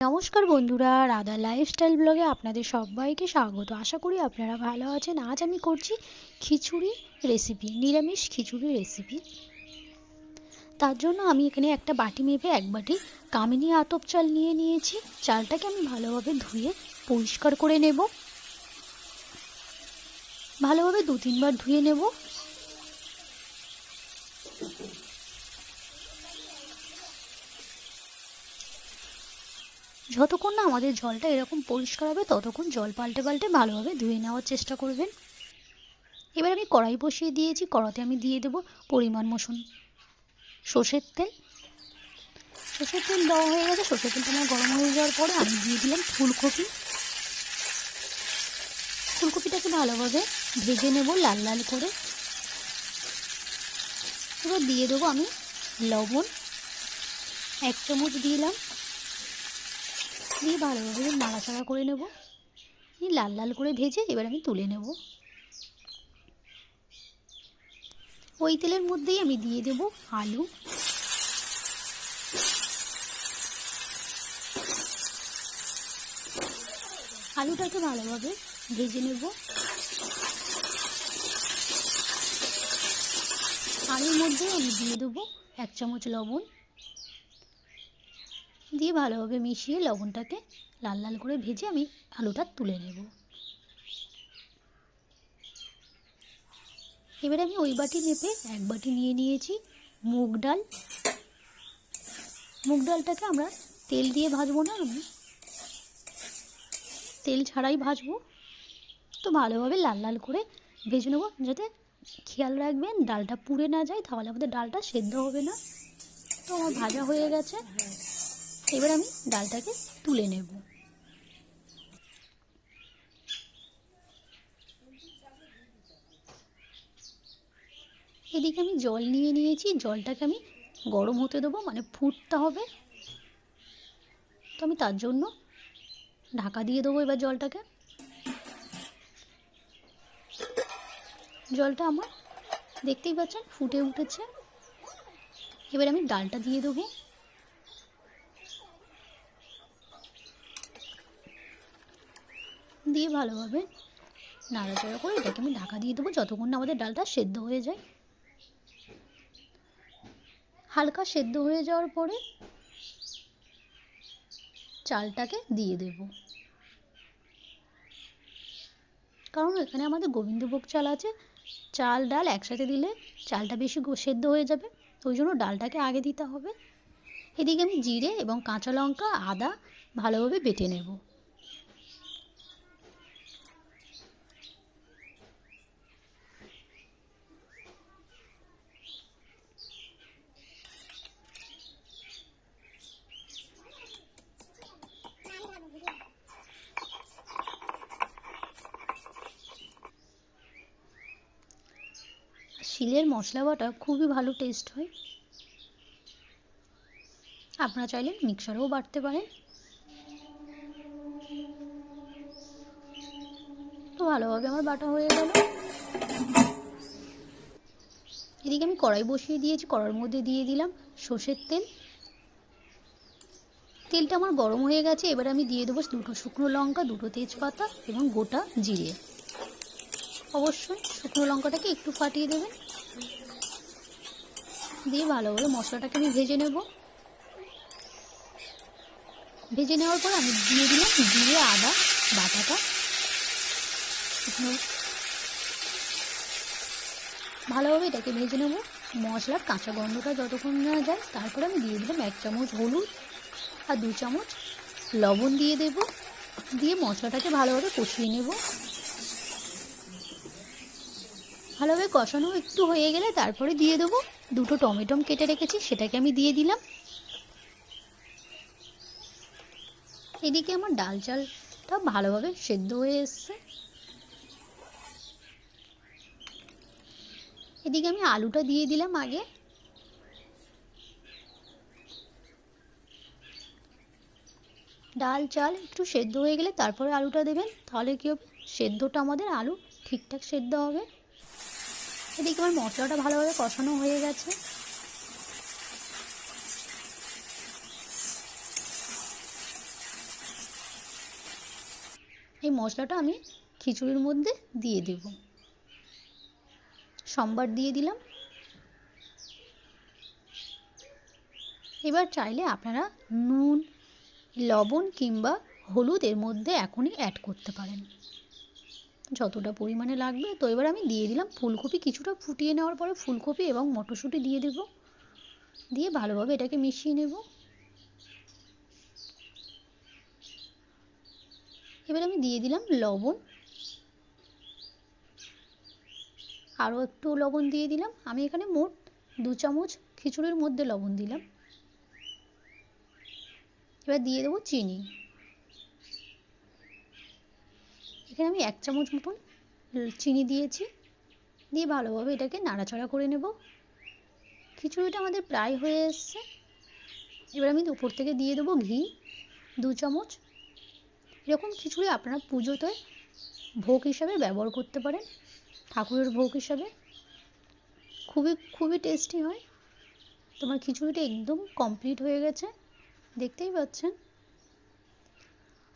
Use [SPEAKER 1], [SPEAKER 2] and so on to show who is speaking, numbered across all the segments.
[SPEAKER 1] নমস্কার বন্ধুরা, রাধা লাইফস্টাইল ব্লগে আপনাদের সবাইকে স্বাগত। আশা করি আপনারা ভালো আছেন। আজ আমি করছি খিচুড়ি রেসিপি নিরামিষ খিচুড়ি রেসিপি তার জন্য আমি এখানে একটা বাটি মেপে এক বাটি কামিনী আতপ চাল নিয়ে নিয়েছি। চালটাকে আমি ভালোভাবে ধুয়ে পরিষ্কার করে নেব। ভালোভাবে দু তিনবার ধুয়ে নেব। যতক্ষণ না আমাদের জলটা এরকম পরিষ্কার হবে, ততক্ষণ জল পাল্টে পাল্টে ভালোভাবে ধুয়ে নেওয়ার চেষ্টা করবেন। এবার আমি কড়াই বসিয়ে দিয়েছি, কড়াতে আমি দিয়ে দেবো পরিমাণ মতন সর্ষের তেল। সর্ষের তেল দেওয়া হয়ে গেছে, সর্ষের তেলটা আমার গরম হয়ে যাওয়ার পরে আমি দিয়ে দিলাম ফুলকপি। ফুলকপিটাকে ভালোভাবে ভেজে নেব লাল লাল করে। এবার দিয়ে দেবো আমি লবণ। এক চামচ দিলাম দিয়ে ভালোভাবে নাড়াচাড়া করে নেব। লাল লাল করে ভেজে এবার আমি তুলে নেব। ওই তেলের মধ্যেই আমি দিয়ে দেব আলু। আলুটাকে ভালোভাবে ভেজে নেব। আলুর মধ্যে আমি দিয়ে দেবো এক চামচ লবণ। দিয়ে ভালোভাবে মিশিয়ে লবণটাকে লাল লাল করে ভেজে আমি আলুটা তুলে নেব। এবারে আমি ওই বাটি মেপে এক বাটি নিয়ে নিয়েছি মুগ ডাল। মুগ ডালটাকে আমরা তেল দিয়ে ভাজবো না আমি। তেল ছাড়াই ভাজবো। তো ভালোভাবে লাল লাল করে ভেজে নেব যাতে খেয়াল রাখবেন ডালটা পুড়ে না যায়, তাহলে আমাদের ডালটা সেদ্ধ হবে না। তো আমার ভাজা হয়ে গেছে। এবার আমি ডালটাকে তুলে নেব। এদিকে আমি জল নিয়ে নিয়েছি, জলটাকে আমি গরম হতে দেবো মানে ফুটতে হবে। তো আমি তার জন্য ঢাকা দিয়ে দেবো এবার জলটাকে। জলটা আমার দেখতেই পাচ্ছেন ফুটে উঠেছে। এবার আমি ডালটা দিয়ে দেবো। দিয়ে ভালোভাবে নাড়াচাড়া করে এটাকে আমি ঢাকা দিয়ে দেবো, যতক্ষণ না আমাদের ডালটা সেদ্ধ হয়ে যায়। হালকা সেদ্ধ হয়ে যাওয়ার পরে চালটাকে দিয়ে দেব। কারণ এখানে আমাদের গোবিন্দভোগ চাল আছে, চাল, ডাল একসাথে দিলে চালটা বেশি সেদ্ধ হয়ে যাবে, ওই জন্য ডালটাকে আগে দিতে হবে। এদিকে আমি জিরে এবং কাঁচা লঙ্কা আদা ভালোভাবে বেটে নেব। শিলের মশলা বাটা খুবই ভালো টেস্ট হয়। আপনারা চাইলে মিক্সারেও বাটতে পারেন। তো ভালোভাবে আমার বাটা হয়ে গেল। এদিকে আমি কড়াই বসিয়ে দিয়েছি, কড়ার মধ্যে দিয়ে দিলাম সর্ষের তেল। তেলটা আমার গরম হয়ে গেছে, এবার আমি দিয়ে দেবো দুটো শুকনো লঙ্কা, দুটো তেজপাতা এবং গোটা জিরে। অবশ্যই। শুকনো লঙ্কাটাকে একটু ফাটিয়ে দেবেন। দিয়ে ভালোভাবে মশলাটাকে আমি ভেজে নেব। ভেজে নেওয়ার পর আমি দিয়ে দিলাম জিরে, আদা, বাটাটা। ভালোভাবে এটাকে ভেজে নেব। মশলার কাঁচা গন্ধটা যতক্ষণ না যায়, তারপরে আমি দিয়ে দিলাম এক চামচ হলুদ আর দু চামচ লবণ দিয়ে দেব। দিয়ে মশলাটাকে ভালোভাবে কষিয়ে নেব। ভালোভাবে কষানো একটু হয়ে গেলে তারপরে দিয়ে দেবো দুটো টমেটো কেটে রেখেছি, সেটাকে আমি দিয়ে দিলাম। এদিকে আমার ডাল চালটা ভালোভাবে সেদ্ধ হয়ে এসছে। এদিকে আমি আলুটা দিয়ে দিলাম আগে। ডাল চাল একটু সেদ্ধ হয়ে গেলে তারপরে আলুটা দেবেন, তাহলে কী হবে? সেদ্ধটা আমাদের আলু ঠিকঠাক সেদ্ধ হবে। এদিকে আমার মশলাটা ভালোভাবে কষানো হয়ে গেছে। এই মশলাটা আমি খিচুড়ির মধ্যে দিয়ে দেব। সম্বার দিয়ে দিলাম। এবার চাইলে আপনারা নুন, লবণ কিংবা হলুদ এর মধ্যে এখনই অ্যাড করতে পারেন। যতটা পরিমাণে লাগবে। তো এবার আমি দিয়ে দিলাম ফুলকপি। কিছুটা ফুটিয়ে নেওয়ার পরে ফুলকপি এবং মটরশুঁটি দিয়ে দেব। দিয়ে ভালোভাবে এটাকে মিশিয়ে নেব। এবার আমি দিয়ে দিলাম লবণ। আরও একটু লবণ দিয়ে দিলাম। আমি এখানে মোট দু চামচ খিচুড়ির মধ্যে লবণ দিলাম। এবার দিয়ে দেবো চিনি। এখানে আমি এক চামচ মতন চিনি দিয়েছি। দিয়ে ভালোভাবে এটাকে নাড়াচাড়া করে নেব। খিচুড়িটা আমাদের প্রায় হয়ে এসছে। এবার আমি উপর থেকে দিয়ে দেবো ঘি, দু চামচ। এরকম খিচুড়ি আপনারা পুজোতে ভোগ হিসাবে ব্যবহার করতে পারেন, ঠাকুরের ভোগ হিসাবে। খুবই খুবই টেস্টি হয়। তোমার খিচুড়িটা একদম কমপ্লিট হয়ে গেছে। দেখতেই পাচ্ছেন।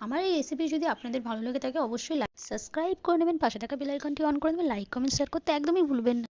[SPEAKER 1] আমার এই রেসিপি যদি আপনাদের ভালো লেগে থাকে, অবশ্যই লাইক সাবস্ক্রাইব করে নেবেন, পাশে থাকা বেল আইকনটি অন করে দেবেন লাইক কমেন্ট শেয়ার করতে একদমই ভুলবেন না।